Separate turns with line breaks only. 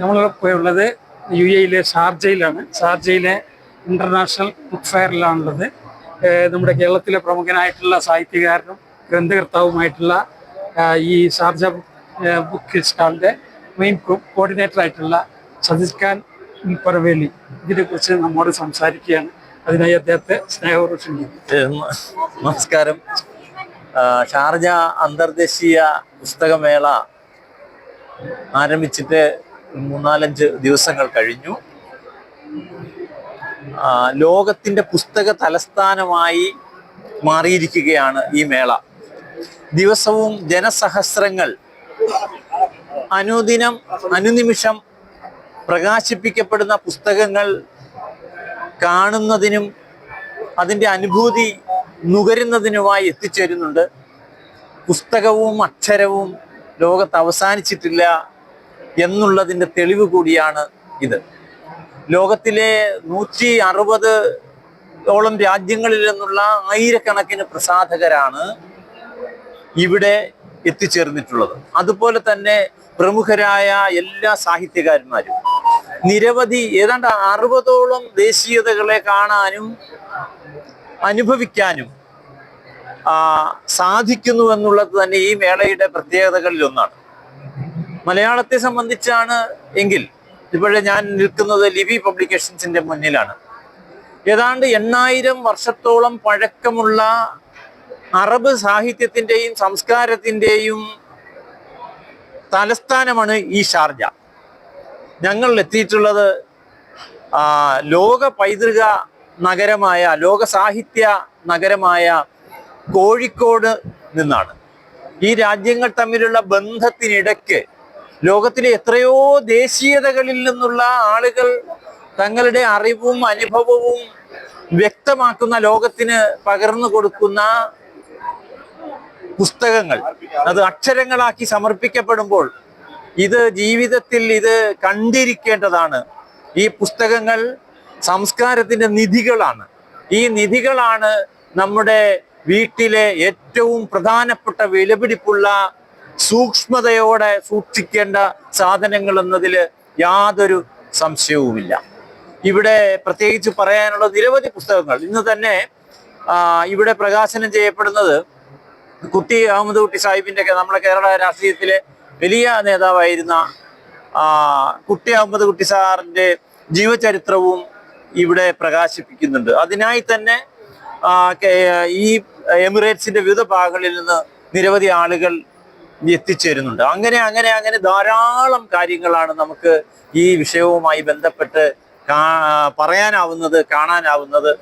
നമ്മളിപ്പോൾ ഉള്ളത് യു എയിലെ ഷാർജയിലാണ്. ഷാർജയിലെ ഇന്റർനാഷണൽ ബുക്ക് ഫെയറിലാണുള്ളത് നമ്മുടെ കേരളത്തിലെ പ്രമുഖനായിട്ടുള്ള സാഹിത്യകാരനും ഗ്രന്ഥകർത്താവുമായിട്ടുള്ള ഈ ഷാർജ ബുക്ക് സ്റ്റാളിന്റെ മെയിൻ കോർഡിനേറ്റർ ആയിട്ടുള്ള സജിദ് ഖാൻ പറവേലി ഇതിനെക്കുറിച്ച് നമ്മോട് സംസാരിക്കുകയാണ്. അതിനായി അദ്ദേഹത്തെ
സ്നേഹപൂർവം നമസ്കാരം. ഷാർജ അന്തർദേശീയ പുസ്തകമേള ആരംഭിച്ചിട്ട് മൂന്നാലഞ്ച് ദിവസങ്ങൾ കഴിഞ്ഞു. ലോകത്തിന്റെ പുസ്തക തലസ്ഥാനമായി മാറിയിരിക്കുകയാണ് ഈ മേള. ദിവസവും ജനസഹസ്രങ്ങൾ അനുദിനം അനുനിമിഷം പ്രകാശിപ്പിക്കപ്പെടുന്ന പുസ്തകങ്ങൾ കാണുന്നതിനും അതിന്റെ അനുഭൂതി നുകരുന്നതിനുമായി എത്തിച്ചേരുന്നുണ്ട്. പുസ്തകവും അക്ഷരവും ലോകത്ത് അവസാനിച്ചിട്ടില്ല. എന്നുള്ളതിന്റെ തെളിവ് കൂടിയാണ് ഇത്. ലോകത്തിലെ നൂറ്റി അറുപത് ഓളം രാജ്യങ്ങളിൽ നിന്നുള്ള ആയിരക്കണക്കിന് പ്രസാധകരാണ് ഇവിടെ എത്തിച്ചേർന്നിട്ടുള്ളത്. അതുപോലെ തന്നെ പ്രമുഖരായ എല്ലാ സാഹിത്യകാരന്മാരും. നിരവധി ഏതാണ്ട് അറുപതോളം ദേശീയതകളെ കാണാനും അനുഭവിക്കാനും സാധിക്കുന്നു എന്നുള്ളത് തന്നെ ഈ മേളയുടെ പ്രത്യേകതകളിൽ ഒന്നാണ്. മലയാളത്തെ സംബന്ധിച്ചാണ് എങ്കിൽ ഇപ്പോഴേ ഞാൻ നിൽക്കുന്നത് ലിവി പബ്ലിക്കേഷൻസിന്റെ മുന്നിലാണ്. ഏതാണ്ട് എണ്ണായിരം വർഷത്തോളം പഴക്കമുള്ള അറബ് സാഹിത്യത്തിന്റെയും സംസ്കാരത്തിന്റെയും തലസ്ഥാനമാണ് ഈ ഷാർജ. ഞങ്ങൾ എത്തിയിട്ടുള്ളത് ലോക പൈതൃക നഗരമായ ലോക സാഹിത്യ നഗരമായ കോഴിക്കോട് നിന്നാണ്. ഈ രാജ്യങ്ങൾ തമ്മിലുള്ള ബന്ധത്തിനിടയ്ക്ക് ലോകത്തിലെ എത്രയോ ദേശീയതകളിൽ നിന്നുള്ള ആളുകൾ തങ്ങളുടെ അറിവും അനുഭവവും വ്യക്തമാക്കുന്ന ലോകത്തിന് പകർന്നു കൊടുക്കുന്ന പുസ്തകങ്ങൾ. അത് അക്ഷരങ്ങളാക്കി സമർപ്പിക്കപ്പെടുമ്പോൾ ഇത് ജീവിതത്തിൽ ഇത് കണ്ടിരിക്കേണ്ടതാണ്. ഈ പുസ്തകങ്ങൾ സംസ്കാരത്തിന്റെ നിധികളാണ്. ഈ നിധികളാണ് നമ്മുടെ വീട്ടിലെ ഏറ്റവും പ്രധാനപ്പെട്ട വിലപിടിപ്പുള്ള സൂക്ഷ്മതയോടെ സൂക്ഷിക്കേണ്ട സാധനങ്ങൾ എന്നതിൽ യാതൊരു സംശയവുമില്ല. ഇവിടെ പ്രത്യേകിച്ച് പറയാനുള്ള നിരവധി പുസ്തകങ്ങൾ. ഇന്ന് തന്നെ ഇവിടെ പ്രകാശനം ചെയ്യപ്പെടുന്നത് കുട്ടി അഹമ്മദ് കുട്ടി സാഹിബിന്റെ നമ്മുടെ കേരള രാഷ്ട്രീയത്തിലെ വലിയ നേതാവായിരുന്ന കുട്ടി അഹമ്മദ് കുട്ടി സാറിന്റെ ജീവചരിത്രവും ഇവിടെ പ്രകാശിപ്പിക്കുന്നുണ്ട്. അതിനായി തന്നെ ഈ എമിറേറ്റ്സിന്റെ വിവിധ ഭാഗങ്ങളിൽ നിന്ന് നിരവധി ആളുകൾ എത്തിച്ചേരുന്നുണ്ട്. അങ്ങനെ അങ്ങനെ അങ്ങനെ ധാരാളം കാര്യങ്ങളാണ് നമുക്ക് ഈ വിഷയവുമായി ബന്ധപ്പെട്ട് പറയാനാവുന്നത് കാണാനാവുന്നത്.